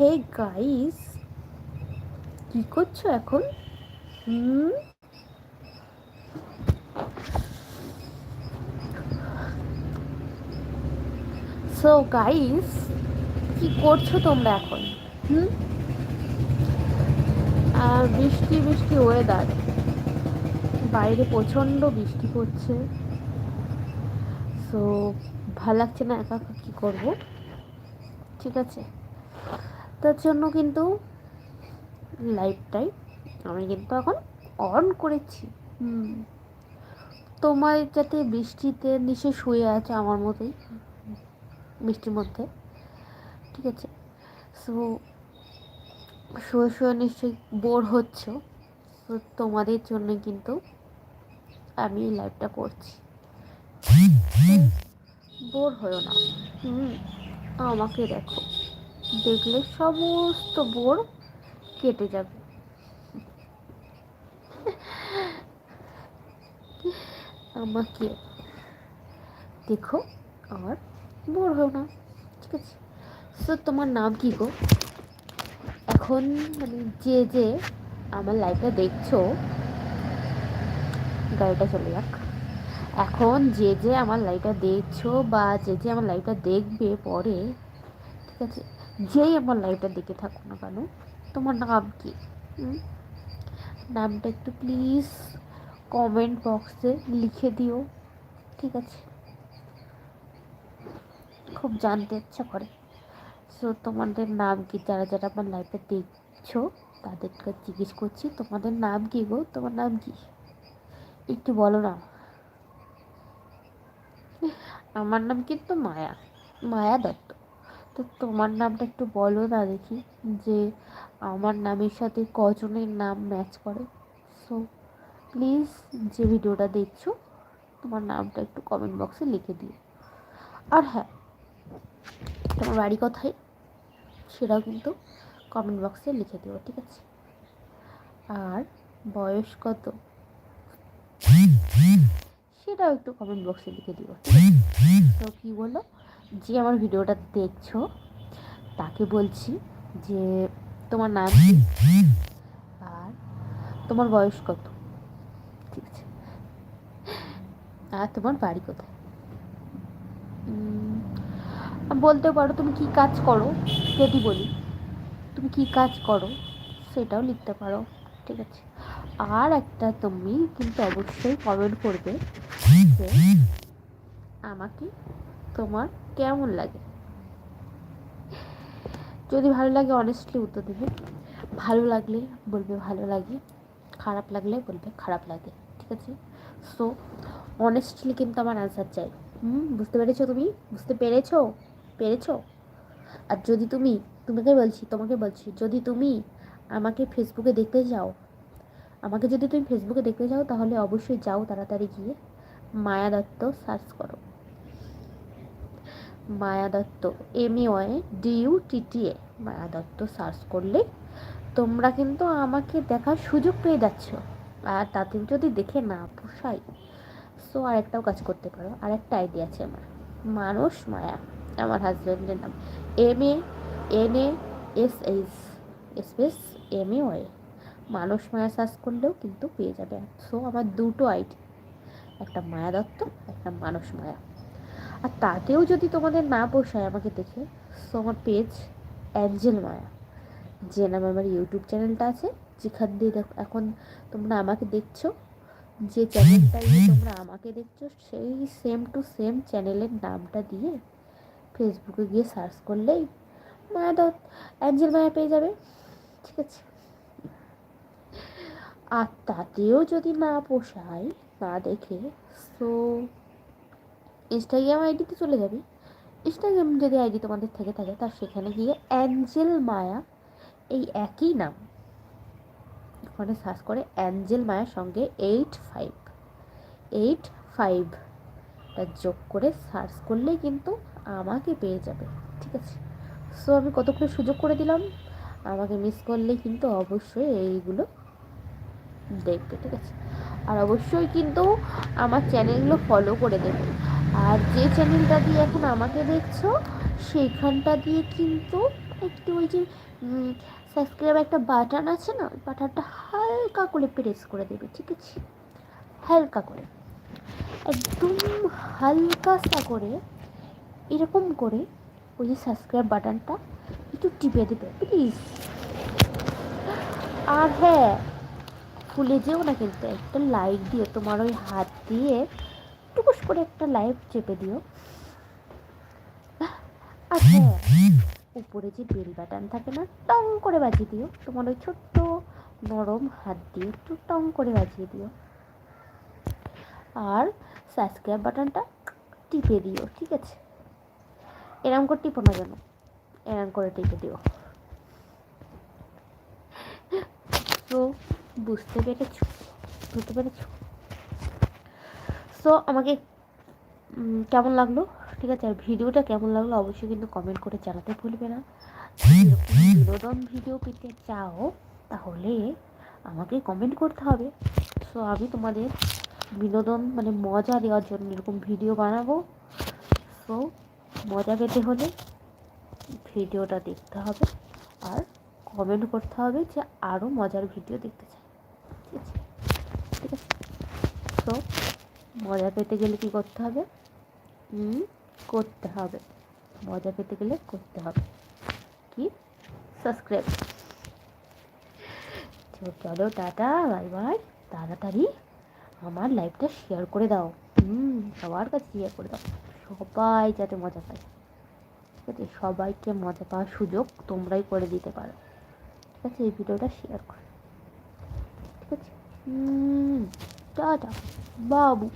Hey guys কি করছ এখন? হুম? সো গাইস কি করছ তোমরা এখন? হুম? আর বৃষ্টি বৃষ্টি ওয়েদার বাইরে প্রচণ্ড বৃষ্টি পড়ছে। সো ভালো লাগছে না একা একা কী করব? ঠিক আছে। তার জন্য কিন্তু লাইটটাই আমি কিন্তু এখন অন করেছি। হুম। তোমার যাতে বৃষ্টিতে নিচে শুয়ে আছে আমার মতোই বৃষ্টির মধ্যে ঠিক আছে? সো শুয়ে শুয়ে নিশ্চয়ই বোর হচ্ছ। তো তোমাদের জন্য কিন্তু আমি এই লাইভটা করছি। বোর হয়েও না। হুম আমাকে দেখো। দেখলে সমস্ত বোর কেটে যাবে। আমাকে দেখো আর বোর হও না, ঠিক আছে? তো তোমার নাম কি গো? এখন মানে যে যে আমার লাইফটা দেখছ, গাড়িটা চলে যাক। এখন যে যে আমার লাইফটা দেখছ বা যে যে আমার লাইফটা দেখবে পরে, ঠিক আছে? যেই আমার লাইফটা দেখে থাকো না কেন, তোমার নাম কি? নামটা একটু প্লিজ কমেন্ট বক্সে লিখে দিও, ঠিক আছে? খুব জানতে ইচ্ছা করে। সো তোমাদের নাম কি? যারা যারা আমার লাইফে দেখছ, তাদেরকে জিজ্ঞেস করছি, তোমাদের নাম কি গো? তোমার নাম কি? একটু বলো না। আমার নাম কিন্তু মায়া মায়া দত্ত। তো তোমার নামটা একটু বলো না দেখি, যে আমার নামের সাথে কজনের নাম ম্যাচ করে। সো প্লিজ যে ভিডিওটা দেখছ, তোমার নামটা একটু কমেন্ট বক্সে লিখে দিও। আর হ্যাঁ তোমার বাড়ি কথাই সেটাও কিন্তু কমেন্ট বক্সে লিখে দিও, ঠিক আছে? আর বয়স কত? সেটাও একটু কমেন্ট বক্সে লিখে দিও তো কী বলো? যে আমার ভিডিওটা দেখছ, তাকে বলছি যে তোমার নাম আর তোমার বয়স কত? ঠিক আছে। আর তোমার বাড়ি কোথায়? বলতে পারো তুমি কি কাজ করো? যদি বলি, তুমি কি কাজ করো? সেটাও লিখতে পারো। ঠিক আছে। আর একটা তুমি কিন্তু অবশ্যই কমেন্ট করবে যে, আমাকে তোমার কেমন লাগে? যদি ভালো লাগে অনেস্টলি উত্তর দেবে। ভালো লাগলে বলবে ভালো লাগে, খারাপ লাগলে বলবে খারাপ লাগে, ঠিক আছে? সো অনেস্টলি কিন্তু আমার আনসার চাই। হুম, বুঝতে পেরেছ তুমি? বুঝতে পেরেছ? পেরেছ? আর যদি তুমি, তোমাকে বলছি তোমাকে বলছি, যদি তুমি আমাকে ফেসবুকে দেখতে যাও, আমাকে যদি তুমি ফেসবুকে দেখতে যাও, তাহলে অবশ্যই যাও তাড়াতাড়ি গিয়ে, মায়া দত্ত সার্চ করো। Maya Dutta M Y D U T T A Maya Dutta search করলে তোমরা কিন্তু আমাকে দেখার সুযোগ পেয়ে যাচ্ছ। আর তাতে যদি দেখে না পোষাই সো আরেকটাও কাজ করতে পারো। আরেকটা আইডিয়া আছে আমার। মানুষ মায়া, আমার হাজব্যান্ডের নাম। M A N A S H space M A Y মানুষ মায়া সার্চ করলেও কিন্তু পেয়ে যাবে। সো আমার দুটো আইডি একটা মায়া দত্ত, একটা মানুষ মায়া। আর তাতেও যদি তোমাদের না পোষায় আমাকে দেখে সো আমার পেজ অ্যাঞ্জেল মায়া যে নামে আমার ইউটিউব চ্যানেলটা আছে, যেখান দিয়ে দেখো, এখন তোমরা আমাকে দেখছ, যে চ্যানেলটা তোমরা আমাকে দেখছ, সেই সেম টু সেম চ্যানেলের নামটা দিয়ে ফেসবুকে গিয়ে সার্চ করলেই মায়া দত্ত অ্যাঞ্জেল মায়া পেয়ে যাবে, ঠিক আছে? আর তাতেও যদি না পোষায়, না দেখে সো ইনস্টাগ্রাম আইডিতে চলে যাবে। ইনস্টাগ্রাম যদি আইডি তোমাদের থেকে থাকে, তার সেখানে গিয়ে অ্যাঞ্জেল মায়া এই একই নাম। ওখানে সার্চ করে অ্যাঞ্জেল মায়ার সঙ্গে এইট ফাইভ এইট ফাইভ যোগ করে সার্চ করলেই কিন্তু আমাকে পেয়ে যাবে, ঠিক আছে? সো আমি কতক্ষণ সুযোগ করে দিলাম? আমাকে মিস করলে কিন্তু অবশ্যই এইগুলো দেখবে, ঠিক আছে? আর অবশ্যই কিন্তু আমার চ্যানেলগুলো ফলো করে দেবে। আর যে চ্যানেলটা দিয়ে এখন আমাকে দেখছ, সেইখানটা দিয়ে কিন্তু একটু ওই যে সাবস্ক্রাইব একটা বাটন আছে না, ওই বাটনটা হালকা করে প্রেস করে দেবে, ঠিক আছে? হালকা করে। একদম হালকাসা করে, এরকম করে ওই যে সাবস্ক্রাইব বাটনটা একটু টিপে দেবে প্লিজ আর হ্যাঁ ভুলে যেও না কিন্তু একটা লাইক দিয়ে তোমার ওই হাত দিয়ে টুকুস করে একটা লাইক চেপে দিও। হ্যাঁ উপরে যে বেল বাটন থাকে না, টং করে বাজিয়ে দিও। তোমার ওই ছোট্ট নরম হাত দিয়ে একটু টং করে বাজিয়ে দিও। আর সাবস্ক্রাইব বাটনটা টিপে দিও, ঠিক আছে? এরম করে টিপো না যেন এরম করে টিপে দিও। তো বুঝতে পেরেছ? বুঝতে পেরেছ? সো আমাকে কেমন লাগল? ঠিক আছে, আর ভিডিওটা কেমন লাগল অবশ্যই কিন্তু কমেন্ট করে জানাতে ভুলবে না। বিনোদন ভিডিও পেতে চাও, তাহলে আমাকে কমেন্ট করতে হবে। সো আমি তোমাদের বিনোদন মানে মজা দেওয়ার জন্য এরকম ভিডিও বানাবো। সো মজা পেতে হলে ভিডিওটা দেখতে হবে। আর কমেন্ট করতে হবে যে আরও মজার ভিডিও দেখতে চাই। ঠিক আছে? ঠিক আছে? তো মজা পেতে গেলে কী করতে হবে? করতে হবে। মজা পেতে গেলে করতে হবে। কি? সাবস্ক্রাইব। চলো টাটা, বাই বাই। তাড়াতাড়ি আমার লাইভটা শেয়ার করে দাও। হুম, সবার কাছে শেয়ার করে দাও। সবাই যাতে মজা পায়। ঠিক আছে? সবাইকে মজা পাওয়ার সুযোগ তোমরাই করে দিতে পারো। ঠিক আছে? এই ভিডিওটা শেয়ার করো। ঠিক আছে? টাটা। বাবু।